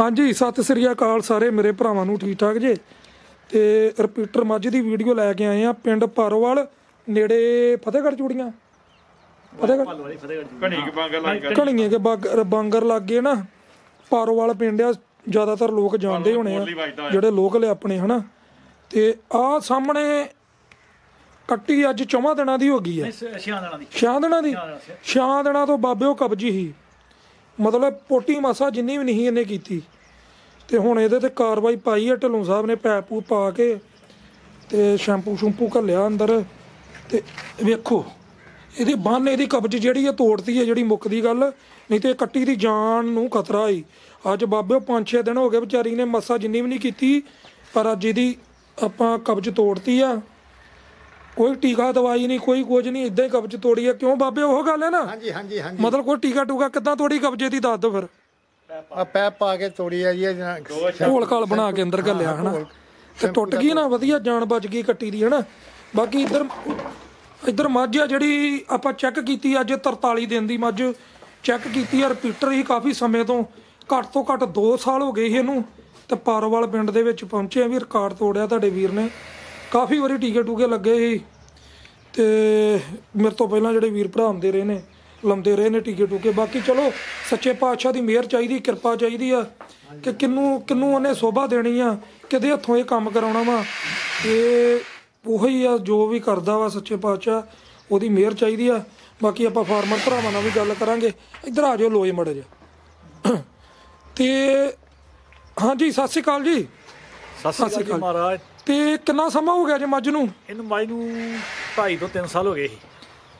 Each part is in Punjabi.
ਹਾਂਜੀ ਸਤਿ ਸ੍ਰੀ ਅਕਾਲ ਸਾਰੇ ਮੇਰੇ ਭਰਾਵਾਂ ਨੂੰ ਠੀਕ ਠਾਕ ਜੇ? ਤੇ ਰਿਪੀਟਰ ਮੱਝ ਦੀ ਵੀਡੀਓ ਲੈ ਕੇ ਆਏ ਆ ਪਿੰਡ ਪਾਰੋਵਾਲ ਨੇੜੇ ਫਤਿਹਗੜ੍ਹ ਚੂੜੀਆਂ। ਫਤਿਹਗੜ੍ਹ? ਘਣੀ ਕਿ ਲੱਗ ਬਾਂਗਰ ਲੱਗੇ ਨਾ। ਪਾਰੋਵਾਲ ਪਿੰਡ ਆ ਜ਼ਿਆਦਾਤਰ ਲੋਕ ਜਾਣਦੇ ਹੋਣੇ ਆ। ਜਿਹੜੇ ਲੋਕਲ ਆਪਣੇ ਹਨਾ। ਤੇ ਆ ਸਾਹਮਣੇ ਕੱਟੀ ਅੱਜ ਚੌਵਾਂ ਦਿਨਾਂ ਦੀ ਹੋ ਗਈ ਆ। ਛਿਆਂ ਦਿਨਾਂ ਦੀ। ਛਾਂ ਦਿਨਾਂ ਦੀ। ਦਿਨਾਂ ਦੀ। ਛਾਂ ਦਿਨਾਂ ਤੋਂ ਬਾਬਿਓ ਕਬਜੀ ਹੀ। ਮਤਲਬ ਪੋਟੀ ਮਾਸਾ ਜਿੰਨੀ ਵੀ ਨਹੀਂ ਇਹਨੇ ਕੀਤੀ। ਤੇ ਹੁਣ ਇਹਦੇ ਤੇ ਕਾਰਵਾਈ ਪਾਈ ਹੈ ਢਿੱਲੋਂ ਸਾਹਿਬ ਨੇ ਪੈਪ ਪੂਪ ਪਾ ਕੇ ਤੇ ਸ਼ੈਂਪੂ ਸ਼ੂੰਪੂ ਘੱਲਿਆ ਅੰਦਰ। ਤੇ ਵੇਖੋ, ਇਹਦੀ ਬੰਨ, ਇਹਦੀ ਕਬਜ ਜਿਹੜੀ ਹੈ ਤੋੜਤੀ ਹੈ ਜਿਹੜੀ ਮੁੱਕਦੀ ਗੱਲ, ਨਹੀਂ ਤੇ ਇਹ ਕੱਟੀ ਦੀ ਜਾਨ ਨੂੰ ਖਤਰਾ ਹੀ ਅੱਜ ਬਾਬੇ 5-6 ਦਿਨ ਹੋ ਗਏ ਵਿਚਾਰੀ ਨੇ ਮੱਸਾ ਜਿੰਨੀ ਵੀ ਨਹੀਂ ਕੀਤੀ, ਪਰ ਅੱਜ ਇਹਦੀ ਆਪਾਂ ਕਬਜ ਤੋੜਤੀ ਆ। ਕੋਈ ਟੀਕਾ ਦਵਾਈ ਨਹੀਂ ਕੋਈ ਕੁਝ ਨਹੀਂ ਇਦਾਂ ਹੀ ਕਬਜ ਤੋੜੀ ਆ। ਕਿਉਂ ਬਾਬੇ ਉਹ ਗੱਲ ਹੈ ਨਾ? ਹਾਂਜੀ ਹਾਂਜੀ ਹਾਂਜੀ। ਮਤਲਬ ਕੋਈ ਟੀਕਾ ਟੂਕਾ ਕਿੱਦਾਂ ਤੋੜੀ ਕਬਜੇ ਦੀ ਦੱਸ ਦੋ ਫਿਰ। ਆ ਪੈਪ ਪਾ ਕੇ ਤੋੜੀ ਆ ਜੀ ਇਹ ਘੋਲ ਕਾਲ ਬਣਾ ਕੇ ਅੰਦਰ ਘੱਲਿਆ ਹਨਾ? ਤੇ ਟੁੱਟ ਗਈ ਨਾ ਵਧੀਆ ਜਾਨ ਬਚ ਗਈ ਕੱਟੀ ਦੀ ਹਨਾ? ਬਾਕੀ ਇੱਧਰ ਇੱਧਰ ਮੱਝ ਆ ਜਿਹੜੀ ਆਪਾਂ ਚੈੱਕ ਕੀਤੀ ਅੱਜ 43 ਦਿਨ ਦੀ ਮੱਝ। ਚੈੱਕ ਕੀਤੀ ਆ ਰਿਪੀਟਰ ਹੀ ਕਾਫੀ ਸਮੇਂ ਤੋਂ ਘੱਟ ਤੋਂ ਘੱਟ 2 ਸਾਲ ਹੋ ਗਏ ਸੀ ਇਹਨੂੰ। ਤੇ ਪਾਰੋਵਾਲ ਪਿੰਡ ਦੇ ਵਿੱਚ ਪਹੁੰਚੇ ਆ ਵੀ ਰਿਕਾਰਡ ਤੋੜਿਆ ਤੁਹਾਡੇ ਵੀਰ ਨੇ। ਕਾਫੀ ਵਾਰੀ ਟੀਕੇ ਟੂਕੇ ਲੱਗੇ ਸੀ ਤੇ ਮੇਰੇ ਤੋਂ ਪਹਿਲਾਂ ਜਿਹੜੇ ਵੀਰ ਭਰਾ ਆਉਂਦੇ ਰਹੇ ਨੇ, ਲਾਉਂਦੇ ਰਹੇ ਨੇ ਟੀਕੇ ਟੂਕੇ। ਬਾਕੀ ਚਲੋ, ਸੱਚੇ ਪਾਤਸ਼ਾਹ ਦੀ ਮਿਹਰ ਚਾਹੀਦੀ, ਕਿਰਪਾ ਚਾਹੀਦੀ ਆ ਕਿ ਕਿੰਨੂੰ ਕਿੰਨੂੰ ਉਹਨੇ ਸੋਭਾ ਦੇਣੀ ਆ, ਕਿਹਦੇ ਹੱਥੋਂ ਇਹ ਕੰਮ ਕਰਾਉਣਾ ਵਾ। ਇਹ ਉਹੀ ਆ, ਜੋ ਵੀ ਕਰਦਾ ਵਾ ਸੱਚੇ ਪਾਤਸ਼ਾਹ, ਉਹਦੀ ਮਿਹਰ ਚਾਹੀਦੀ ਆ। ਬਾਕੀ ਆਪਾਂ ਫਾਰਮਰ ਭਰਾਵਾਂ ਨਾਲ ਵੀ ਗੱਲ ਕਰਾਂਗੇ। ਇੱਧਰ ਆ ਜਾਓ ਲੋਏ ਮੜੇ ਜਾ ਤੇ ਹਾਂਜੀ, ਸਤਿ ਸ਼੍ਰੀ ਅਕਾਲ ਜੀ। ਸਤਿ ਸ੍ਰੀ ਅਕਾਲ ਜੀ ਮਹਾਰਾਜ। ਤੇ ਕਿੰਨਾ ਸਮਾਂ ਹੋ ਗਿਆ ਜੀ ਮੱਝ ਨੂੰ? ਇਹਨੂੰ ਮਾਈ ਨੂੰ 2.5 ਤੋਂ 3 ਸਾਲ ਹੋ ਗਏ ਸੀ।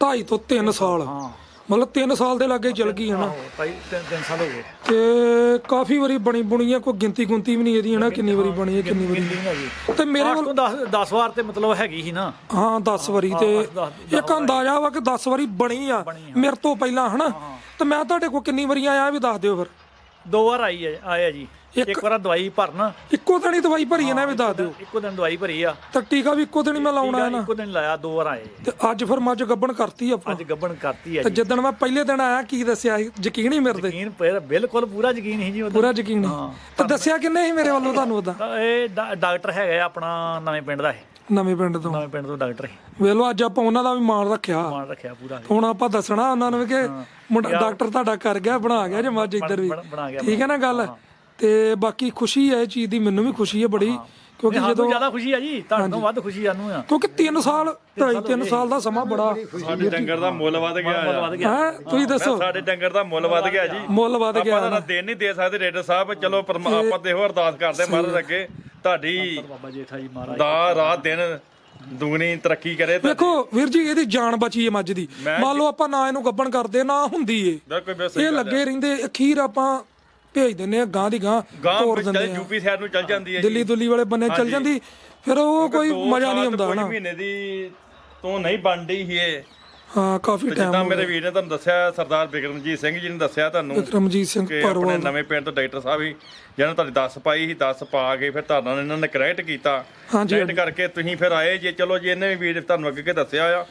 2.5 ਤੋਂ 3 ਸਾਲ। ਹਾਂ। ਮਤਲਬ 3 ਸਾਲ ਦੇ ਲਾਗੇ ਚਲ ਗਈ ਹਨਾ ਭਾਈ 3 ਸਾਲ ਹੋ ਗਏ। ਤੇ ਕਾਫੀ ਵਾਰੀ ਬਣੀ ਬੁਣੀ ਆ ਕੋਈ ਗਿਣਤੀ ਗੁੰਤੀ ਵੀ ਨਹੀਂ ਇਹਦੀ ਹਨਾ? ਕਿੰਨੀ ਵਾਰੀ ਬਣੀ ਹੈ ਕਿੰਨੀ ਵਾਰੀ ਤੇ ਮੇਰੇ ਤੋਂ 10 10 ਵਾਰ ਤੇ ਮਤਲਬ ਹੈਗੀ ਸੀ ਨਾ। ਹਾਂ 10 ਵਾਰੀ ਤੇ ਇੱਕ ਅੰਦਾਜ਼ਾ ਵਾ ਕਿ 10 ਵਾਰੀ ਬਣੀ ਆ ਮੇਰੇ ਤੋਂ ਪਹਿਲਾਂ ਹਨਾ? ਤੇ ਮੈਂ ਤੁਹਾਡੇ ਕੋਲ ਕਿੰਨੀ ਵਾਰੀ ਆਇਆ ਵੀ ਦੱਸ ਦਿਓ ਫਿਰ। ਦੋ ਵਾਰ ਆਈ ਹੈ ਆਇਆ ਜੀ। ਇੱਕ ਵਾਰ ਦਵਾਈ ਭਰਨ। ਇੱਕੋ ਦਿਨ ਹੀ ਦਵਾਈ ਭਰੀ ਹੈ ਨਾ ਵੀ ਦੱਸ ਦਿਓ। ਇੱਕੋ ਦਿਨ ਦਵਾਈ ਭਰੀ ਆ। ਤਾਂ ਟੀਕਾ ਵੀ ਇੱਕੋ ਦਿਨ ਹੀ ਮੈਂ ਲਾਉਣਾ ਹੈ ਨਾ। ਇੱਕੋ ਦਿਨ ਲਾਇਆ ਦੋ ਵਾਰ ਆਏ। ਤੇ ਅੱਜ ਫਿਰ ਮੱਝ ਗੱਬਣ ਕਰਤੀ ਆਪਾਂ। ਅੱਜ ਗੱਬਣ ਕਰਤੀ ਹੈ ਤੇ ਜੀ। ਜਿੱਦਣ ਮੈਂ ਪਹਿਲੇ ਦਿਨ ਆਇਆ ਕੀ ਦੱਸਿਆ ਯਕੀਨ ਹੀ ਮੇਰੇ ਤੇ। ਯਕੀਨ ਪਰ ਬਿਲਕੁਲ ਪੂਰਾ ਯਕੀਨ ਸੀ ਜੀ ਉਹਦਾ। ਪੂਰਾ ਯਕੀਨ ਹੀ। ਤੇ ਦੱਸਿਆ ਕਿੰਨੇ ਸੀ ਮੇਰੇ ਵੱਲੋਂ ਤੁਹਾਨੂੰ ਤਾਂ ਇਹ ਡਾਕਟਰ ਹੈਗਾ ਆਪਣਾ ਨਵੇਂ ਪਿੰਡ ਦਾ ਇਹ। ਨਵੇਂ ਪਿੰਡ ਤੋਂ। ਨਵੇਂ ਪਿੰਡ ਤੋਂ ਡਾਕਟਰ ਵੇਖ ਲਓ ਅੱਜ ਆਪਾਂ ਉਹਨਾਂ ਦਾ ਵੀ ਮਾਣ ਰੱਖਿਆ। ਮਾਨ ਰੱਖਿਆ ਪੂਰਾ। ਹੁਣ ਆਪਾਂ ਦੱਸਣਾ ਉਹਨਾਂ ਨੂੰ ਕਿ ਮੁੰਡਾ ਡਾਕਟਰ ਤੁਹਾਡਾ ਕਰ ਗਿਆ ਬਣਾ ਗਿਆ ਜੇ ਮੱਝ ਇੱਧਰ ਵੀ। ਠੀਕ ਹੈ ਨਾ ਗੱਲ? ਤੇ ਬਾਕੀ ਖੁਸ਼ੀ ਹੈ ਇਹ ਚੀਜ਼ ਦੀ ਮੈਨੂੰ ਵੀ ਖੁਸ਼ੀ ਹੈ ਬੜੀ ਕਿਉਂਕਿ ਜਦੋਂ ਜ਼ਿਆਦਾ ਖੁਸ਼ੀ ਆ ਜੀ ਤੁਹਾਡੇ ਤੋਂ ਵੱਧ ਖੁਸ਼ੀ ਸਾਨੂੰ ਆ। ਕਿਉਂਕਿ 3 ਸਾਲ ਢਾਈ 3 ਸਾਲ ਦਾ ਸਮਾਂ ਬੜਾ ਸਾਡੇ ਡੰਗਰ ਦਾ ਮੁੱਲ ਵੱਧ ਗਿਆ ਆ ਹੈ? ਤੁਸੀਂ ਦੱਸੋ। ਸਾਡੇ ਡੰਗਰ ਦਾ ਮੁੱਲ ਵੱਧ ਗਿਆ ਜੀ। ਮੁੱਲ ਵੱਧ ਗਿਆ। ਆਪਾਂ ਤਾਂ ਦੇਣ ਨਹੀਂ ਦੇ ਸਕਦੇ ਰੇਡਰ ਸਾਹਿਬ ਚਲੋ ਪਰਮਾ- ਆਪਾਂ ਤੇ ਹੋਰ ਅਰਦਾਸ ਕਰਦੇ ਮਹਾਰਾਜ ਅੱਗੇ ਤੁਹਾਡੀ ਬਾਬਾ ਜੇਠਾ ਜੀ ਮਹਾਰਾਜ ਦਾ ਰਾਤ ਦਿਨ ਦੁਗਣੀ ਤਰੱਕੀ ਕਰੇ ਤਾਂ ਵੇਖੋ ਵੀਰ ਜੀ ਇਹਦੀ ਜਾਨ ਬਚੀ ਹੈ ਮੱਝ ਦੀ। ਮੰਨ ਲਓ ਆਪਾਂ ਨਾ ਇਹਨੂੰ ਗੱਬਣ ਕਰਦੇ ਨਾ ਹੁੰਦੀ ਏ। ਇਹ ਲੱਗੇ ਰਹਿੰਦੇ ਅਖੀਰ ਆਪਾਂ ਭੇਜ ਦਿੰਨੇ ਆ ਗਾਂ ਦੀ ਗਾਂ ਗਾਂ ਦਿੰਦੇ ਆ। ਯੂਪੀ ਸਾਈਡ ਨੂੰ ਚੱਲ ਜਾਂਦੀ ਹੈ ਜੀ। ਦਿੱਲੀ ਦੁੱਲੀ ਵਾਲੇ ਬੰਨੇ ਚੱਲ ਜਾਂਦੀ ਫਿਰ ਉਹ ਕੋਈ ਦੋ ਮਜ਼ਾ ਸਾਲ ਨਹੀਂ ਤੇ ਆਉਂਦਾ ਕੁਝ ਨਾ ਮਹੀਨੇ ਦੀ ਤੋਂ ਨਹੀਂ ਬਣਦੀ ਸੀ ਇਹ। ਹਾਂ ਕਾਫੀ ਜਿੱਦਾਂ ਟਾਈਮ ਮੇਰੇ ਵੀਰ ਨੇ ਤੁਹਾਨੂੰ ਦੱਸਿਆ ਸਰਦਾਰ ਬਿਕਰਮਜੀਤ ਸਿੰਘ ਜੀ ਨੇ ਦੱਸਿਆ ਤੁਹਾਨੂੰ ਰਮਜੀਤ ਸਿੰਘ ਕਿ ਆਪਣੇ ਪਰਵਾਲ ਨਵੇਂ ਪਿੰਡ ਤੋਂ ਡਾਕਟਰ ਸਾਹਿਬ ਹੀ ਜਿਹਨਾਂ ਤੁਹਾਡੀ 10 ਪਾਈ ਸੀ 10 ਪਾ ਕੇ ਫਿਰ ਤੁਹਾਨੂੰ ਇਹਨਾਂ ਨੇ ਕਰੈਕਟ ਕੀਤਾ। ਹਾਂਜੀ, ਕਰੈਕਟ ਕਰਕੇ ਤੁਸੀਂ ਫਿਰ ਆਏ ਜੇ। ਚਲੋ ਜੀ ਇਹਨੇ ਵੀ ਵੀਰ ਤੁਹਾਨੂੰ ਅੱਗੇ ਕੇ ਦੱਸਿਆ ਆ।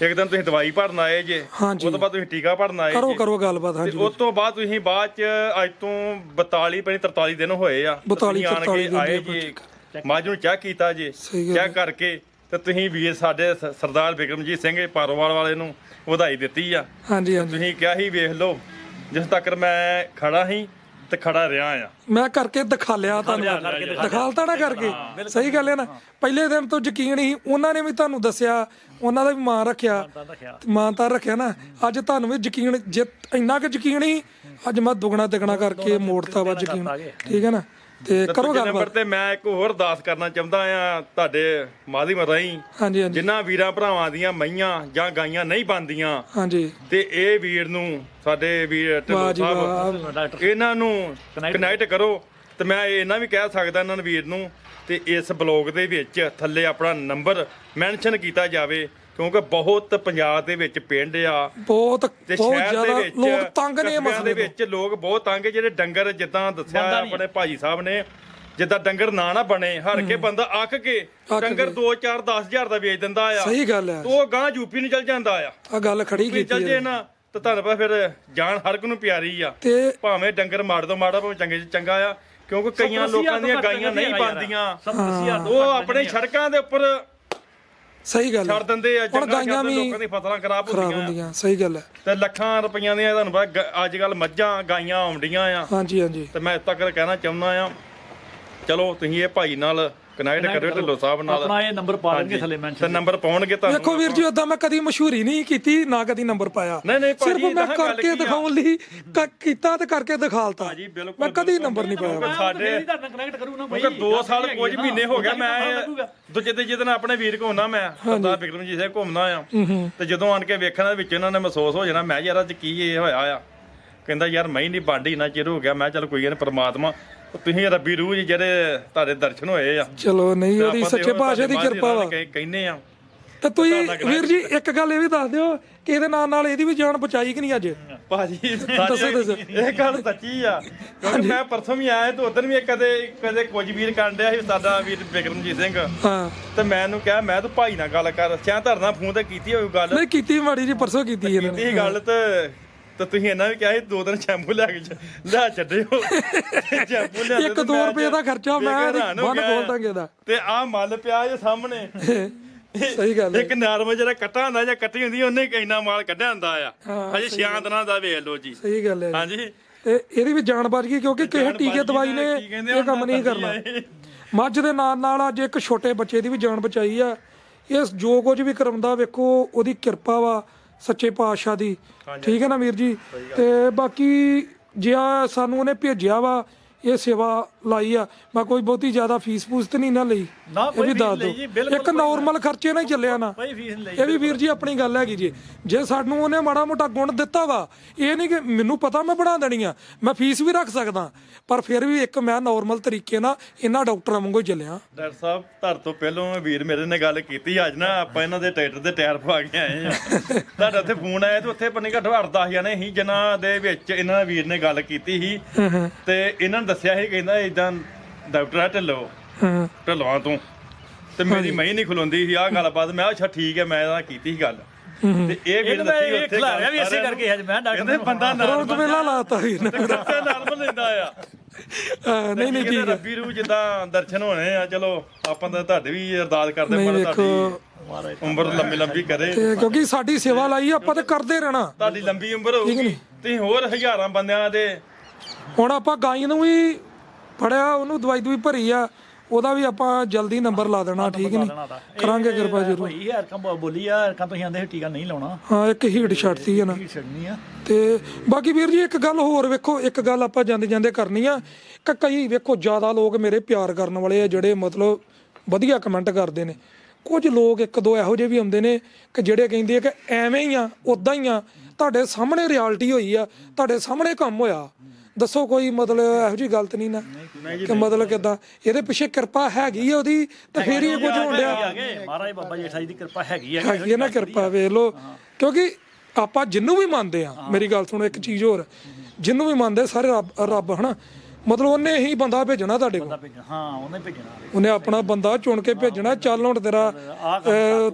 ਇੱਕ ਦਿਨ ਤੁਸੀਂ ਦਵਾਈ ਭਰਨ ਆਏ ਜੇ ਹਾਂਜੀ। ਉਹ ਤੋਂ ਬਾਅਦ ਤੁਸੀਂ ਟੀਕਾ ਭਰਨ ਆਏ ਕਰੋ ਜੇ। ਕਰੋ ਗੱਲਬਾਤ ਤੇ ਹਾਂਜੀ। ਉਸ ਤੋਂ ਬਾਅਦ ਤੁਸੀਂ ਬਾਅਦ ਚ ਅੱਜ ਤੋਂ 42 ਪੈਣੀ 43 ਦਿਨ ਹੋਏ ਆ। 42 ਤੁਸੀਂ ਆਣ 43 ਕੇ ਦਿਨ ਆਏ ਜੀ ਮੱਝ ਨੂੰ ਚੈੱਕ ਕੀਤਾ ਜੀ ਸਹੀ ਗੱਲ ਚੈੱਕ ਕਰਕੇ ਤੇ ਤੁਸੀਂ ਵੀਰ ਸਾਡੇ ਸ- ਸਰਦਾਰ ਬਿਕਰਮਜੀਤ ਸਿੰਘ ਪਾਰੋਵਾਲ ਵਾਲੇ ਨੂੰ ਵਧਾਈ ਦਿੱਤੀ ਆ। ਹਾਂਜੀ ਹਾਂਜੀ। ਤੁਸੀਂ ਕਿਹਾ ਸੀ ਵੇਖ ਲਓ ਜਿਸ ਤੱਕ ਮੈਂ ਖੜਾ ਸੀ ਤੇ ਖੜਾ ਰਿਹਾ ਆ। ਮੈਂ ਕਰਕੇ ਦਿਖਾ ਲਿਆ ਤੁਹਾਨੂੰ। ਦਿਖਾਲਤਾ ਨਾ ਕਰਕੇ। ਸਹੀ ਗੱਲ ਹੈ ਨਾ। ਪਹਿਲੇ ਦਿਨ ਤੋਂ ਯਕੀਨ ਹੀ ਉਹਨਾਂ ਨੇ ਵੀ ਤੁਹਾਨੂੰ ਦੱਸਿਆ ਉਹਨਾਂ ਦਾ ਵੀ ਮਾਣ ਰੱਖਿਆ। ਤਾਂ ਰੱਖਿਆ। ਤੇ ਮਾਣ ਤਾਂ ਰੱਖਿਆ ਨਾ। ਅੱਜ ਤੁਹਾਨੂੰ ਵੀ ਯਕੀਨ ਜੇ ਇੰਨਾ ਕਿ ਯਕੀਨ ਹੀ ਅੱਜ ਮੈਂ ਦੁਗਣਾ ਤਿਗਣਾ ਕਰਕੇ ਮੋੜਤਾ ਵਾ ਯਕੀਨ। ਠੀਕ ਹੈ ਨਾ? ਤੇ ਕਰੋ ਗੱਲਬਾਤ। ਨੰਬਰ ਤੇ ਮੈਂ ਇੱਕ ਹੋਰ ਅਰਦਾਸ ਕਰਨਾ ਚਾਹੁੰਦਾ ਆ ਤੁਹਾਡੇ ਮਾਧਿਅਮ ਰਾਹੀਂ। ਹਾਂਜੀ ਹਾਂਜੀ। ਜਿਨ੍ਹਾਂ ਵੀਰਾਂ ਭਰਾਵਾਂ ਦੀਆਂ ਮਈਆਂ ਜਾਂ ਗਾਈਆਂ ਨਹੀਂ ਬੰਦੀਆਂ ਹਾਂਜੀ। ਤੇ ਇਹ ਵੀਰ ਨੂੰ ਸਾਡੇ ਵੀਰ ਸਾਹਿਬ ਇਹਨਾਂ ਨੂੰ ਕਨੈਕਟ ਕਰੋ। ਤੇ ਮੈਂ ਇਹਨਾਂ ਵੀ ਕਹਿ ਸਕਦਾ ਇਹਨਾਂ ਨੂੰ ਵੀਰ ਨੂੰ ਤੇ ਇਸ ਬਲੌਗ ਦੇ ਵਿੱਚ ਥੱਲੇ ਆਪਣਾ ਨੰਬਰ ਮੈਂਸ਼ਨ ਕੀਤਾ ਜਾਵੇ। ਕਿਉਂਕਿ ਬਹੁਤ ਪੰਜਾਬ ਦੇ ਵਿੱਚ ਪਿੰਡ ਆ ਬਹੁਤ ਤੇ ਬਹੁਤ ਸ਼ਹਿਰ ਦੇ ਜ਼ਿਆਦਾ ਵਿੱਚ ਲੋਕ ਤੰਗ ਨੇ ਮਸਲੇ ਦੇ ਵਿੱਚ ਲੋਕ ਬਹੁਤ ਤੰਗ ਜਿਹੜੇ ਡੰਗਰ ਜਿੱਦਾਂ ਦੱਸਿਆ ਆਪਣੇ ਭਾਜੀ ਸਾਹਿਬ ਨੇ ਜਿੱਦਾਂ ਡੰਗਰ ਨਾ ਨਾ ਬਣੇ ਹਰ ਕੇ ਬੰਦਾ ਅੱਕ ਕੇ ਡੰਗਰ 2 4 10000 ਦਾ ਵੇਚ ਦਿੰਦਾ ਆ। ਸਹੀ ਗੱਲ ਹੈ। ਤੇ ਉਹ ਗਾਂ ਯੂਪੀ ਨੂੰ ਚਲ ਜਾਂਦਾ ਆ। ਆ ਗੱਲ ਖੜੀ ਕੀਤੀ ਚਲ ਜੇ ਨਾ ਤੇ ਤੁਹਾਨੂੰ ਪਤਾ ਫਿਰ ਜਾਨ ਹਰ ਇੱਕ ਨੂੰ ਪਿਆਰੀ ਆ। ਤੇ ਭਾਵੇਂ ਡੰਗਰ ਮਾਰ ਦੋ ਮਾੜਾ ਭਾਵੇਂ ਚੰਗੇ ਚ ਚੰਗਾ ਆ। ਕਿਉਂਕਿ ਕਈਆਂ ਲੋਕਾਂ ਦੀਆਂ ਗਾਈਆਂ ਨਹੀਂ ਬਣਦੀਆਂ। ਉਹ ਆਪਣੇ ਸੜਕਾਂ ਦੇ ਉੱਪਰ ਸਹੀ ਗੱਲ ਛੱਡ ਦਿੰਦੇ ਆ ਹੁਣ ਜੰਗਾਂ ਗਾਈਆਂ ਵੀ ਲੋਕਾਂ ਦੀ ਫਸਲਾਂ ਖਰਾਬ ਖਰਾਬ ਹੁੰਦੀਆਂ। ਹੁੰਦੀਆਂ ਸਹੀ ਗੱਲ ਹੈ। ਤੇ ਲੱਖਾਂ ਰੁਪਈਆਂ ਦੀਆਂ ਤੁਹਾਨੂੰ ਪਤਾ ਗ- ਅੱਜ ਕੱਲ ਮੱਝਾਂ ਗਾਈਆਂ ਆਉਂਦੀਆਂ ਆ। ਹਾਂਜੀ ਹਾਂਜੀ। ਤੇ ਮੈਂ ਇਸ ਤੱਕ ਕਹਿਣਾ ਚਾਹੁੰਦਾ ਆ ਚਲੋ ਤੁਸੀਂ ਇਹ ਭਾਈ ਨਾਲ ਕਨੈਕਟ ਕਰਿਓ ਢਿੱਲੋਂ ਸਾਹਿਬ ਨਾਲ। ਆਪਣਾ ਇਹ ਨੰਬਰ ਪਾ ਥੱਲੇ ਤੇ ਮੈਂਸ਼ਨ ਨੰਬਰ ਪਾਉਣਗੇ ਤੁਹਾਨੂੰ। ਵੇਖੋ ਵੀਰ ਜੀ ਉਦਾਂ ਮੈਂ ਕਦੀ ਮਸ਼ਹੂਰੀ ਨਹੀਂ ਕੀਤੀ ਨਾ ਕਦੀ ਨੰਬਰ ਪਾਇਆ। ਨਹੀਂ, ਨਹੀਂ ਭਾਜੀ, ਸਿਰਫ ਮੈਂ ਗੱਲ ਕਰਕੇ ਕੀ ਆ? ਦਿਖਾਉਣ ਲਈ ਕ- ਕੀਤਾ ਤੇ ਕਰਕੇ ਦਿਖਾਲਤਾ। ਭਾਜੀ, ਬਿਲਕੁਲ, ਮੈਂ ਕਦੀ। ਨੰਬਰ ਨਹੀਂ ਪਾਇਆ। ਸਾਡੇ ਤੁਹਾਡਾ ਕਨੈਕਟ ਕਰੂ ਨਾ ਬਈ ਕਿਉਂਕਿ 2 ਸਾਲ ਕੁਝ ਮਹੀਨੇ ਹੋ ਗਿਆ ਮੈਂ ਦੂਜੇ ਤੇ ਦਿਨ ਆਪਣੇ ਵੀਰ ਕੋ ਹੁੰਦਾ ਮੈਂ ਸਰਦਾਰ ਬਿਕਰਮਜੀਤ ਸਿੰਘ ਘੁੰਮਦਾ ਆ। ਤੇ ਜਦੋਂ ਆਣ ਕੇ ਵੇਖਣਾ ਵਿੱਚ ਇਹਨਾਂ ਨੇ ਮਹਿਸੂਸ ਹੋ ਜਾਣਾ ਮੈਂ ਯਾਰ ਅੱਜ ਕੀ ਇਹ ਹੋਇਆ ਆ। ਕਹਿੰਦਾ ਯਾਰ ਮੈਂ ਹੀ ਨਹੀਂ ਬਾਂਡੀ ਨਾ ਚਿਰ ਹੋ ਗਿਆ। ਮੈਂ ਚੱਲ ਕੋਈ ਨਹੀਂ ਪ੍ਰਮਾਤਮਾ ਤੁਸੀਂ ਰੱਬੀ ਰੂਹ ਜੀ ਜਿਹੜੇ ਤੁਹਾਡੇ ਦਰਸ਼ਨ ਹੋਏ ਆ। ਚਲੋ ਨਹੀਂ ਉਹਦੀ ਸੱਚੇ ਪਾਤਸ਼ਾਹ ਦੀ ਕਿਰਪਾ ਵਾ। ਬਾਅਦ ਕਹਿ- ਕਹਿੰਦੇ ਆ। ਤੇ ਤੁਸੀਂ ਵੀਰ ਜੀ ਇੱਕ ਗੱਲ ਇਹ ਵੀ ਦੱਸ ਦਿਓ ਕਿ ਇਹਦੇ ਨਾਲ ਨਾਲ ਇਹਦੀ ਵੀ ਜਾਨ ਬਚਾਈ ਕਿ ਨਹੀਂ ਅੱਜ? ਭਾਜੀ ਦੱਸੋ, ਦੱਸੋ। ਇਹ ਗੱਲ ਸੱਚੀ ਆ। ਕਿਉਂਕਿ ਮੈਂ ਪਰਸੋਂ ਵੀ ਆਇਆ ਤੇ ਉਦੋਂ ਵੀ ਕਦੇ ਕਦੇ ਕੁਝ ਵੀਰ ਕਰਨ ਡਿਆ ਸੀ ਸਾਡਾ ਵੀਰ ਬਿਕਰਮਜੀਤ ਸਿੰਘ। ਹਾਂ। ਤੇ ਮੈਂ ਇਹਨੂੰ ਕਿਹਾ ਮੈਂ ਤੂੰ ਭਾਈ ਨਾਲ ਗੱਲ ਕਰ। ਸਿਆਂ ਧਰਨਾ ਫੋਨ ਤੇ ਕੀਤੀ ਹੋਈ ਗੱਲ। ਨਹੀਂ ਕੀਤੀ ਮਾੜੀ ਜੀ ਪਰਸੋਂ ਕੀਤੀ ਇਹਨਾਂ ਇਹ ਗੱਲ ਤੇ ਤੇ ਤੁਸੀਂ ਇਹਨਾਂ ਵੀ ਕਿਹਾ ਸੀ ਦੋ ਦਿਨ ਸ਼ੈਂਪੂ ਲੈ ਕੇ ਲੈ ਛੱਡਿਓ। ਸ਼ੈਂਪੂ ਲਿਆ ਇੱਕ ਦੋ ਰੁਪਏ ਦਾ ਖਰਚਾ ਮੈਂ ਗਿਆ। ਖੋਲ ਦਾਂਗੇ ਦਾ। ਤੇ ਆ ਮੱਲ ਪਿਆ ਜੇ ਸਾਹਮਣੇ। ਸਹੀ ਗੱਲ ਇੱਕ ਨਾਰਮਲ ਜਿਹੜਾ ਕੱਟਾ ਹੁੰਦਾ ਜਾਂ ਕੱਟੀ ਹੁੰਦੀ ਉਹਨੇ ਇੰਨਾ ਮਾਲ ਕੱਢਿਆ ਹੁੰਦਾ ਆ। ਹਜੇ ਛਿਆਂ ਦਿਨਾਂ ਦਾ ਵੇਖ ਲਓ ਜੀ। ਸਹੀ ਗੱਲ ਹੈ ਹਾਂਜੀ। ਤੇ ਇਹਦੀ ਵੀ ਜਾਨ ਬਚ ਗਈ ਕਿਉਂਕਿ ਕਿਸੇ ਟੀਕੇ ਦਵਾਈ ਨੇ ਇਹ ਕੰਮ ਨਹੀਂ ਕਰਨਾ। ਮੱਝ ਦੇ ਨਾਲ ਨਾਲ ਅੱਜ ਇੱਕ ਛੋਟੇ ਬੱਚੇ ਦੀ ਵੀ ਜਾਨ ਬਚਾਈ ਆ। ਇਸ ਜੋ ਕੁਝ ਵੀ ਕਰਮਦਾ ਵੇਖੋ ਉਹਦੀ ਕਿਰਪਾ ਵਾ। ਸੱਚੇ ਪਾਤਸ਼ਾਹ ਦੀ। ਠੀਕ ਹੈ ਨਾ ਵੀਰ ਜੀ? ਤੇ ਬਾਕੀ ਜਿਆ ਸਾਨੂੰ ਉਹਨੇ ਭੇਜਿਆ ਵਾ ਇਹ ਸੇਵਾ ਲਾਈ ਆ। ਮੈਂ ਕੋਈ ਬਹੁਤੀ ਜ਼ਿਆਦਾ ਫੀਸ ਫੂਸ ਤੇ ਨਹੀਂ ਨਾ ਲਈ। ਨਾ, ਇਹ ਕੋਈ ਵੀ ਫੀਸ ਦੱਸ ਲਈ ਜੀ, ਦਿਓ ਬਿਲਕੁਲ ਇੱਕ ਨਾਰਮਲ ਖਰਚੇ ਨਾਲ ਹੀ ਚੱਲਿਆ ਨਾ। ਕੋਈ ਫੀਸ ਨਹੀਂ ਲਈ ਇਹ ਵੀ ਵੀਰ ਜੀ ਆਪਣੀ ਗੱਲ ਹੈਗੀ ਜੀ। ਜੇ ਸਾਨੂੰ ਉਹਨੇ ਮਾੜਾ ਮੋਟਾ ਗੁਣ ਦਿੱਤਾ ਵਾ ਇਹ ਨਹੀਂ ਕਿ ਮੈਨੂੰ ਪਤਾ ਮੈਂ ਬਣਾ ਦੇਣੀ ਆ। ਮੈਂ ਫੀਸ ਵੀ ਰੱਖ ਸਕਦਾ। ਪਰ ਫਿਰ ਵੀ ਇੱਕ ਮੈਂ ਨਾਰਮਲ ਤਰੀਕੇ ਨਾਲ ਇਹਨਾਂ ਡਾਕਟਰਾਂ ਵਾਂਗੂ ਹੀ ਚੱਲਿਆ। ਡਾਕਟਰ ਸਾਹਿਬ ਧਰ ਤੋਂ ਪਹਿਲਾਂ ਵੀਰ ਮੇਰੇ ਨੇ ਗੱਲ ਕੀਤੀ ਅੱਜ ਨਾ ਆਪਾਂ ਇਹਨਾਂ ਦੇ ਟਰੈਕਟਰ ਦੇ ਟਾਇਰ ਪਵਾ ਕੇ ਆਏ ਆ। ਤੁਹਾਡਾ ਉੱਥੇ ਫੋਨ ਆਇਆ ਤੇ ਉੱਥੇ ਪੰਨੇ ਘੱਟੋ 8-10 ਜਣੇ ਸੀ ਜਿਨ੍ਹਾਂ ਦੇ ਵਿੱਚ ਇਹਨਾਂ ਵੀਰ ਨੇ ਗੱਲ ਕੀਤੀ ਸੀ। ਤੇ ਇਹਨਾਂ ਨੇ ਦੱਸਿਆ ਸੀ ਕਹਿੰਦਾ ਇਦਾਂ ਡਾਕਟਰ ਆ ਢਿੱਲੋਂ। ਹਾਂ। ਢਿੱਲੋਂ ਤੋਂ। ਤੇ ਮੇਰੀ ਮਹੀਂ ਨਹੀਂ ਖਲੋਂਦੀ ਸੀ ਆਹ ਗੱਲਬਾਤ। ਮੈਂ ਅੱਛਾ ਠੀਕ ਹੈ ਮੈਂ ਇਹਦਾ ਕੀਤੀ ਸੀ ਗੱਲ। ਤੇ ਇਹ ਇਹਨੂੰ ਮੈਂ ਦੱਸੀ ਇਹ ਉੱਥੇ ਖਿਲਾਰਿਆ ਵੀ ਇਸੇ ਕਰਕੇ ਅੱਜ ਮੈਂ ਡਾਕਟਰ ਕਹਿੰਦੇ ਨੂੰ ਬੰਦਾ ਰੋਜ਼ ਵੇਲਾ ਲਾਤਾ ਵੀਰ ਨੇ ਦੱਸਿਆ ਨਾਰਮਲ ਲੈਂਦਾ ਆ। ਹਾਂ, ਨਹੀਂ ਨਹੀਂ ਠੀਕ ਹੈ ਰੱਬੀ ਰੂ ਜਿੱਦਾਂ ਦਰਸ਼ਨ ਹੋਣੇ ਆ ਚਲੋ ਆਪਾਂ ਤਾਂ ਤੁਹਾਡੇ ਵੀ ਅਰਦਾਸ ਕਰਦੇ ਨਹੀਂ ਪਰ ਤੁਹਾਡੀ ਉਮਰ ਲੰਮੀ ਲੰਬੀ ਕਰੇ। ਤੇ ਕਿਉਂਕਿ ਸਾਡੀ ਸੇਵਾ ਲਾਈ ਆਪਾਂ ਤੇ ਕਰਦੇ ਰਹਿਣਾ। ਤੁਹਾਡੀ ਲੰਬੀ ਉਮਰ ਹੋਊਗੀ। ਤੁਸੀਂ ਹੋਰ ਹਜ਼ਾਰਾਂ ਬੰਦਿਆਂ ਦੇ ਹੁਣ ਆਪਾਂ ਗਾਈ ਨੂੰ ਵੀ ਫੜਿਆ ਉਹਨੂੰ ਦਵਾਈ ਦੂਈ ਭਰੀ ਆ ਉਹਦਾ ਵੀ ਆਪਾਂ ਜਲਦੀ ਨੰਬਰ ਲਾ ਦੇਣਾ ਠੀਕ ਨਹੀਂ? ਕਰਾਂਗੇ ਕਿਰਪਾ ਜ਼ਰੂਰ। ਹੋਈ ਯਾਰ ਕੰਮ ਬੋਲੀ ਆ ਯਾਰ ਤੁਸੀਂ ਆਂਦੇ ਟੀਕਾ ਨਹੀਂ ਲਾਉਣਾ। ਹਾਂ ਇੱਕ ਹੀਟ ਛੱਡਤੀ ਹੈ ਨਾ। ਕੀ ਛੱਡਣੀ ਆ। ਤੇ ਬਾਕੀ ਵੀਰ ਜੀ ਇੱਕ ਗੱਲ ਹੋਰ ਵੇਖੋ ਇੱਕ ਗੱਲ ਆਪਾਂ ਜਾਂਦੇ ਜਾਂਦੇ ਕਰਨੀ ਆ। ਕਿ ਕਈ ਵੇਖੋ ਜ਼ਿਆਦਾ ਲੋਕ ਮੇਰੇ ਪਿਆਰ ਕਰਨ ਵਾਲੇ ਆ ਜਿਹੜੇ ਮਤਲਬ ਵਧੀਆ ਕਮੈਂਟ ਕਰਦੇ ਨੇ। ਕੁਝ ਲੋਕ ਇੱਕ ਦੋ ਇਹੋ ਜਿਹੇ ਵੀ ਆਉਂਦੇ ਨੇ ਕਿ ਜਿਹੜੇ ਕਹਿੰਦੇ ਆ ਕਿ ਐਵੇਂ ਹੀ ਆ ਉਦਾਂ ਹੀ ਆ। ਤੁਹਾਡੇ ਸਾਹਮਣੇ ਰਿਐਲਿਟੀ ਹੋਈ ਆ ਤੁਹਾਡੇ ਸਾਹਮਣੇ ਕੰਮ ਹੋਇਆ। ਦੱਸੋ ਕੋਈ ਮਤਲਬ ਇਹੋ ਜਿਹੀ ਗਲਤ ਨਹੀਂ ਨਾ? ਕਿ ਮਤਲਬ ਕਿਦਾਂ? ਇਹਦੇ ਪਿੱਛੇ ਕਿਰਪਾ ਹੈਗੀ ਆ ਉਹਦੀ ਤੇ ਫੇਰ ਹੀ ਇਹ ਕੁਝ ਹੋਣ ਗਏ ਮਹਾਰਾਜ ਬਾਬਾ ਜੇਠਾ ਜੀ ਦੀ ਕਿਰਪਾ ਹੈਗੀ ਆ। ਹੈਗੀ ਹੈ ਨਾ ਕਿਰਪਾ ਵੇਖ ਲੋ ਕਿਉਂਕਿ ਆਪਾਂ ਜਿੰਨੂੰ ਵੀ ਮੰਨਦੇ ਆ ਮੇਰੀ ਗੱਲ ਸੁਣੋ ਇੱਕ ਚੀਜ਼ ਹੋਰ। ਜਿੰਨੂੰ ਵੀ ਮੰਨਦੇ ਸਾਰੇ ਰੱਬ ਰੱਬ ਹਨਾ? ਮਤਲਬ ਉਹਨੇ ਹੀ ਬੰਦਾ ਭੇਜਣਾ ਤੁਹਾਡੇ ਕੋਲ। ਹਾਂ ਉਹਨੇ ਭੇਜਣਾ। ਉਹਨੇ ਆਪਣਾ ਬੰਦਾ ਚੁਣ ਕੇ ਭੇਜਣਾ ਚੱਲ ਹੁਣ ਤੇਰਾ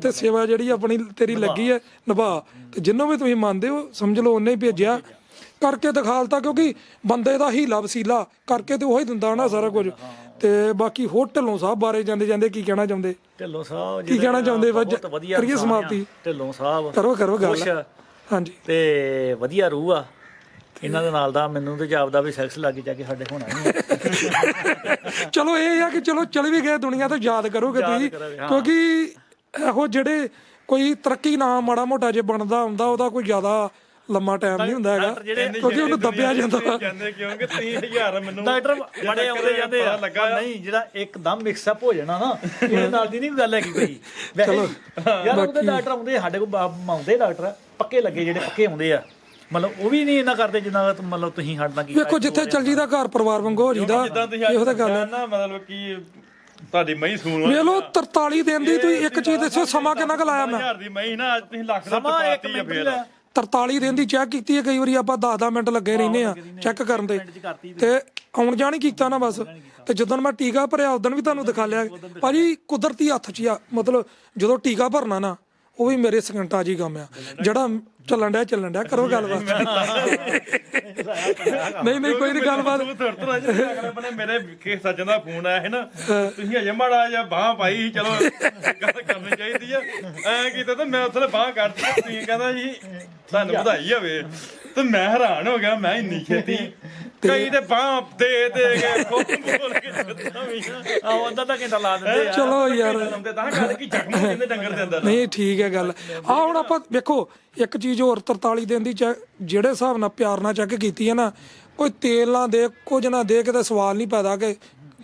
ਤੇ ਸੇਵਾ ਜਿਹੜੀ ਆਪਣੀ ਤੇਰੀ ਲੱਗੀ ਹੈ ਨਿਭਾ। ਤੇ ਜਿੰਨੂੰ ਵੀ ਤੁਸੀਂ ਮੰਨਦੇ ਹੋ ਸਮਝ ਲਓ ਉਹਨੇ ਹੀ ਭੇਜਿਆ। ਕਰਕੇ ਦਿਖਾਲਤਾ ਕਿਉਂਕਿ ਬੰਦੇ ਦਾ ਹੀਲਾ ਵਸੀਲਾ ਕਰਕੇ ਤੇ ਉਹੀ ਦਿੰਦਾ ਨਾ ਸਾਰਾ ਕੁਝ ਤੇ ਬਾਕੀ ਹੋਰ ਢਿੱਲੋਂ ਸਾਹਿਬ ਬਾਰੇ ਜਾਂਦੇ ਜਾਂਦੇ ਕੀ ਕਹਿਣਾ ਚਾਹੁੰਦੇ ਢਿੱਲੋਂ ਸਾਹਿਬ ਕੀ ਕਹਿਣਾ ਚਾਹੁੰਦੇ? ਬਹੁਤ ਵਧੀਆ ਕਰੀਏ। ਸਮਾਪਤੀ। ਢਿੱਲੋਂ ਸਾਹਿਬ ਕਰੋ ਕਰੋ ਗੱਲ ਹਾਂਜੀ ਤੇ ਵਧੀਆ ਰੂਹ ਆ ਇਹਨਾਂ ਦੇ ਨਾਲ ਦਾ ਮੈਨੂੰ ਤੇ ਜਾਪਦਾ ਵੀ ਸੈਕਸ ਲੱਗ ਜਾ ਕੇ ਸਾਡੇ ਹੋਣਾ ਨਹੀਂ। ਚਲੋ ਇਹ ਆ ਕਿ ਚਲੋ ਚਲ ਵੀ ਗਏ ਦੁਨੀਆ ਤੋਂ ਯਾਦ ਕਰੋਗੇ ਤੁਸੀਂ। ਕਿਉਂਕਿ ਇਹੋ ਜਿਹੜੇ ਕੋਈ ਤਰੱਕੀ ਨਾ ਮਾੜਾ ਮੋਟਾ ਜੇ ਬਣਦਾ ਹੁੰਦਾ ਉਹਦਾ ਕੋਈ ਜ਼ਿਆਦਾ ਲੰਮਾ ਟਾਈਮ ਨਹੀਂ ਹੁੰਦਾ ਹੈਗਾ ਕਿਉਂਕਿ ਉਹਨੂੰ ਦੱਬਿਆ ਜਾਂਦਾ। ਜਾਂਦੇ ਕਿਉਂਕਿ 30000 ਮੈਨੂੰ ਡਾਕਟਰ ਬੜੇ ਆਉਂਦੇ ਜਾਂਦੇ ਆ। ਪਤਾ ਨਹੀਂ ਜਿਹੜਾ ਇੱਕਦਮ ਮਿਕਸ ਅਪ ਹੋ ਜਾਣਾ ਨਾ ਇਹਦੇ ਨਾਲ ਦੀ ਨਹੀਂ ਗੱਲ ਹੈਗੀ ਕੋਈ। ਵੈਸੇ ਯਾਰ ਉਹਦੇ ਡਾਕਟਰ ਆਉਂਦੇ ਸਾਡੇ ਕੋਲ ਆਉਂਦੇ ਡਾਕਟਰ ਪੱਕੇ ਲੱਗੇ ਜਿਹੜੇ ਪੱਕੇ ਆਉਂਦੇ ਆ। ਮਤਲਬ ਉਹ ਵੀ ਨਹੀਂ ਇੰਨਾ ਕਰਦੇ ਜਿੰਨਾ ਕੁ ਮਤਲਬ ਤੁਸੀਂ ਨਾਲ ਕੀਤਾ ਵੇਖੋ ਜਿੱਥੇ ਚੱਲ ਜੀਦਾ ਘਰ ਪਰਿਵਾਰ ਵਾਂਗੂ ਹੋ ਜੀਦਾ ਇਹੋ ਤਾਂ ਗੱਲ ਹੈ। ਨਾ ਮਤਲਬ ਕਿ ਤੁਹਾਡੀ ਮਹੀਂ ਸੂਣ ਵੇਖ ਲਓ 43 ਦਿਨ ਦੀ ਤੁਸੀਂ ਇੱਕ ਚੀਜ਼ ਦੱਸੋ ਸਮਾਂ ਕਿੰਨਾ ਕੁ ਲਾਇਆ ਮੈਂ ਹਜ਼ਾਰ ਦੀ ਮਹੀਂ ਨਾ ਅੱਜ ਤੁਸੀਂ ਲੱਖ ਦਾ ਮਿੰਟ ਫੇਰ। 43 ਦਿਨ ਦੀ ਚੈੱਕ ਕੀਤੀ ਹੈ ਕਈ ਵਾਰੀ ਆਪਾਂ 10-10 ਮਿੰਟ ਲੱਗੇ ਰਹਿੰਦੇ ਆ ਚੈੱਕ ਕਰਨ ਦੇ। ਤੇ ਆਉਣ ਜਾਣ ਹੀ ਕੀਤਾ ਨਾ ਬਸ। ਤੇ ਜਦੋਂ ਮੈਂ ਟੀਕਾ ਭਰਿਆ ਉਦੋਂ ਵੀ ਤੁਹਾਨੂੰ ਦਿਖਾ ਲਿਆ। ਭਾਜੀ ਕੁਦਰਤੀ ਹੱਥ 'ਚ ਆ। ਮਤਲਬ ਜਦੋਂ ਟੀਕਾ ਭਰਨਾ ਨਾ ਉਹ ਵੀ ਮੇਰੇ ਸਕਿੰਟਾ ਜੀ ਕੰਮ ਆ। ਜਿਹੜਾ ਚੱਲਣ ਡਿਆ ਚੱਲਣ ਡਿਆ। ਕਰੋ ਗੱਲਬਾਤ। ਨਹੀਂ ਨਹੀਂ ਕੋਈ ਨਹੀਂ ਗੱਲਬਾਤ। ਜੀ। ਅਗਲੇ ਬੰਨੇ ਮੇਰੇ ਕੇ ਸੱਜਣ ਦਾ ਫੋਨ ਆਇਆ ਹੈ ਨਾ। ਤੁਸੀਂ ਅਜੇ ਮਾੜਾ ਜਿਹਾ ਬਾਹ ਪਾਈ ਚਲੋ ਗੱਲ ਕਰਨੀ ਚਾਹੀਦੀ ਆ। ਐ ਕੀਤਾ ਤੇ ਮੈਂ ਉੱਥੇ ਬਾਹ ਕੱਢ ਦਿੱਤੀ ਤੁਸੀਂ ਕਹਿੰਦਾ ਜੀ ਤੁਹਾਨੂੰ ਵਧਾਈ ਹੋਵੇ। ਤੇ ਮੈਂ ਹੈਰਾਨ ਹੋ ਗਿਆ ਮੈਂ ਇੰਨੀ ਛੇਤੀ ਕਈ ਤੇ ਬਾਹ ਦੇ ਦੇ ਕੇ ਖੋਲ ਬੋਲ ਕੇ ਦਿੱਤਾ ਵੀ ਆ। ਉਹਦਾ ਤਾਂ ਘੰਟਾ ਲਾ ਦਿੰਦੇ ਆ। ਚਲੋ ਯਾਰ। ਤੇ ਤਾਂ ਗੱਲ ਕੀ ਜ਼ਖਮ ਹੋ ਜਾਂਦੇ ਡੰਗਰ ਦੇ ਅੰਦਰ। ਨਹੀਂ ਠੀਕ ਹੈ ਗੱਲ। ਆ ਹੁਣ ਆਪਾਂ ਵੇਖੋ ਇੱਕ ਚੀਜ਼ ਹੋਰ 43 ਦਿਨ ਦੀ ਜਿਹੜੇ ਹਿਸਾਬ ਨਾਲ ਪਿਆਰ ਨਾਲ ਚੈੱਕ ਕੀਤੀ ਹੈ ਨਾ ਕੋਈ ਤੇਲ ਨਾ ਦੇ ਕੁਝ ਨਾ ਦੇ ਕਿਤੇ ਸਵਾਲ ਨਹੀਂ ਪੈਦਾ ਕਿ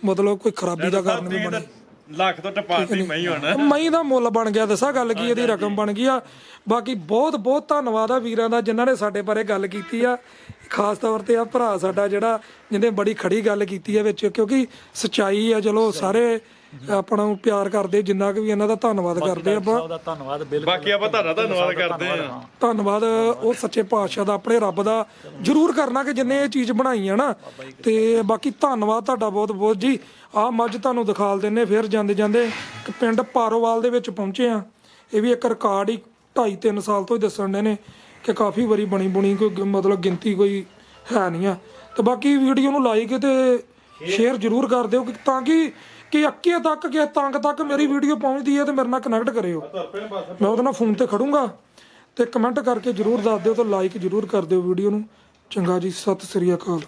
ਮਤਲਬ ਕੋਈ ਖਰਾਬੀ ਦਾ ਕਾਰਨ ਵੀ ਬਣੇ। ਲੱਖ ਤੋਂ ਟਪਾਤੀ ਮੈਂ ਹੀ ਹੁਣ। ਮਈ ਦਾ ਮੁੱਲ ਬਣ ਗਿਆ ਦੱਸਾਂ ਗੱਲ ਕੀ ਇਹਦੀ ਰਕਮ ਬਣ ਗਈ ਆ। ਬਾਕੀ ਬਹੁਤ ਬਹੁਤ ਧੰਨਵਾਦ ਆ ਵੀਰਾਂ ਦਾ ਜਿਨ੍ਹਾਂ ਨੇ ਸਾਡੇ ਬਾਰੇ ਗੱਲ ਕੀਤੀ ਆ। ਖਾਸ ਤੌਰ ਤੇ ਆ ਭਰਾ ਸਾਡਾ ਜਿਹੜਾ ਜਿਹਨੇ ਬੜੀ ਖੜੀ ਗੱਲ ਕੀਤੀ ਹੈ ਵਿੱਚ ਕਿਉਂਕਿ ਸਚਾਈ ਆ ਚਲੋ ਸਾਰੇ ਆਪਣਾ ਨੂੰ ਪਿਆਰ ਕਰਦੇ ਜਿੰਨਾ ਕਿ ਵੀ ਇਹਨਾਂ ਦਾ ਧੰਨਵਾਦ ਕਰਦੇ ਆਪਾਂ। ਉਹਦਾ ਧੰਨਵਾਦ ਬਿਲਕੁਲ ਬਾਕੀ ਆਪਾਂ ਤੁਹਾਡਾ ਧੰਨਵਾਦ ਕਰਦੇ ਆ ਧੰਨਵਾਦ ਉਹ ਸੱਚੇ ਪਾਤਸ਼ਾਹ ਦਾ ਆਪਣੇ ਰੱਬ ਦਾ। ਜਰੂਰ ਕਰਨਾ ਕਿ ਜਿੰਨੇ ਇਹ ਚੀਜ਼ ਬਣਾਈ ਆ ਨਾ। ਤੇ ਬਾਕੀ ਧੰਨਵਾਦ ਤੁਹਾਡਾ ਬਹੁਤ ਬਹੁਤ ਜੀ। ਆਹ ਮੱਝ ਤੁਹਾਨੂੰ ਦਿਖਾਲ ਦਿੰਨੇ ਫਿਰ ਜਾਂਦੇ ਜਾਂਦੇ ਕਿ ਪਿੰਡ ਪਾਰੋਵਾਲ ਦੇ ਵਿੱਚ ਪਹੁੰਚੇ ਆ। ਇਹ ਵੀ ਇੱਕ ਰਿਕਾਰਡ ਹੀ 2.5 3 ਸਾਲ ਤੋਂ ਹੀ ਦੱਸਣ ਦੇ ਨੇ ਕਿ ਕਾਫੀ ਵਾਰੀ ਬਣੀ ਬੁਣੀ ਕੋਈ ਮਤਲਬ ਗਿਣਤੀ ਕੋਈ ਹੈ ਨਹੀਂ ਆ। ਤੇ ਬਾਕੀ ਵੀਡੀਓ ਨੂੰ ਲਾਈਕ ਤੇ ਸ਼ੇਅਰ ਜਰੂਰ ਕਰ ਦਿਓ ਕਿ ਤਾਂ ਕਿ ਕਿ ਅੱਕੇ ਤੱਕ ਕਿ ਤੰਗ ਤੱਕ ਮੇਰੀ ਵੀਡੀਓ ਪਹੁੰਚਦੀ ਹੈ ਤੇ ਮੇਰੇ ਨਾਲ ਕਨੈਕਟ ਕਰਿਓ। ਮੈਂ ਉਹਦੇ ਨਾਲ ਫੋਨ ਤੇ ਖੜੂੰਗਾ ਤੇ ਕਮੈਂਟ ਕਰਕੇ ਜਰੂਰ ਦੱਸ ਦਿਓ ਤੇ ਲਾਈਕ ਜਰੂਰ ਕਰ ਦਿਓ ਵੀਡੀਓ ਨੂੰ। ਚੰਗਾ ਜੀ ਸਤਿ ਸ੍ਰੀ ਅਕਾਲ।